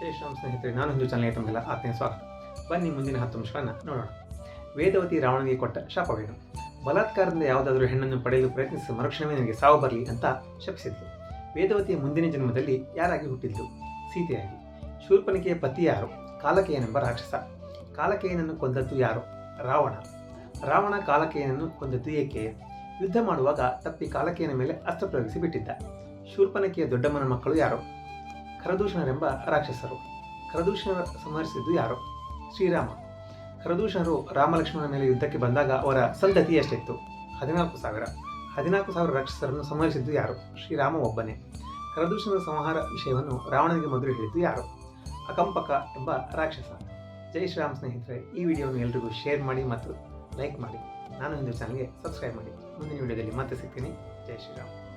ಜೈ ಶ್ರಾಮ್ ಸ್ನೇಹಿತರೆ ನಾನು ಹಿಂದೂ ಚಾನಲ್ಗೆ ತಮಗೆಲ್ಲ ಆತ್ಮೀಯ ಸ್ವಾಗತ. ಬನ್ನಿ ಮುಂದಿನ ಹತ್ತು ಅಂಶಗಳನ್ನು ನೋಡೋಣ. ವೇದವತಿ ರಾವಣನಿಗೆ ಕೊಟ್ಟ ಶಾಪವೇನು? ಬಲಾತ್ಕಾರದಿಂದ ಯಾವುದಾದರೂ ಹೆಣ್ಣನ್ನು ಪಡೆಯಲು ಪ್ರಯತ್ನಿಸಿದ ಮರುಕ್ಷಣವೇ ನನಗೆ ಸಾವು ಬರಲಿ ಅಂತ ಶಪಿಸಿದ್ಲು ವೇದವತಿಯ ಮುಂದಿನ ಜನ್ಮದಲ್ಲಿ ಯಾರಾಗಿ ಹುಟ್ಟಿದ್ಲು ಸೀತೆಯಾಗಿ. ಶೂರ್ಪನಿಕೆಯ ಪತಿ ಯಾರು? ಕಾಲಕೇಯನೆಂಬ ರಾಕ್ಷಸ. ಕಾಲಕೇಯನನ್ನು ಕೊಂದದ್ದು ಯಾರು? ರಾವಣ. ರಾವಣ ಕಾಲಕೇಯನನ್ನು ಕೊಂದದ್ದು ಏಕೆ? ಯುದ್ಧ ಮಾಡುವಾಗ ತಪ್ಪಿ ಕಾಲಕೇಯನ ಮೇಲೆ ಅಸ್ತ್ರ ಪ್ರಯೋಗಿಸಿ ಬಿಟ್ಟಿದ್ದ. ಶೂರ್ಪನಕೆಯ ದೊಡ್ಡಮ್ಮನ ಮಕ್ಕಳು ಯಾರು? ಖರದೂಷಣರೆಂಬ ರಾಕ್ಷಸರು. ಖರದೂಷಣರ ಸಂಹರಿಸಿದ್ದು ಯಾರು? ಶ್ರೀರಾಮ. ಖರದೂಷಣರು ರಾಮಲಕ್ಷ್ಮಣನ ಮೇಲೆ ಯುದ್ಧಕ್ಕೆ ಬಂದಾಗ ಅವರ ಸಂತತಿ ಎಷ್ಟಿತ್ತು? ಹದಿನಾಲ್ಕು ಸಾವಿರ. ಹದಿನಾಲ್ಕು ಸಾವಿರ ರಾಕ್ಷಸರನ್ನು ಸಂಹರಿಸಿದ್ದು ಯಾರು? ಶ್ರೀರಾಮ ಒಬ್ಬನೇ. ಖರದೂಷಣರ ಸಂಹಾರ ವಿಷಯವನ್ನು ರಾವಣನಿಗೆ ಮೊದಲು ಹೇಳಿದ್ದು ಯಾರು? ಅಕಂಪಕ ಎಂಬ ರಾಕ್ಷಸ. ಜೈ ಶ್ರೀರಾಮ್ ಸ್ನೇಹಿತರೆ, ಈ ವಿಡಿಯೋವನ್ನು ಎಲ್ರಿಗೂ ಶೇರ್ ಮಾಡಿ ಮತ್ತು ಲೈಕ್ ಮಾಡಿ. ನಾನು ಹಿಂದೂ ಚಾನಲ್ಗೆ ಸಬ್ಸ್ಕ್ರೈಬ್ ಮಾಡಿ. ಮುಂದಿನ ವಿಡಿಯೋದಲ್ಲಿ ಮತ್ತೆ ಸಿಗ್ತೀನಿ. ಜೈ ಶ್ರೀರಾಮ್.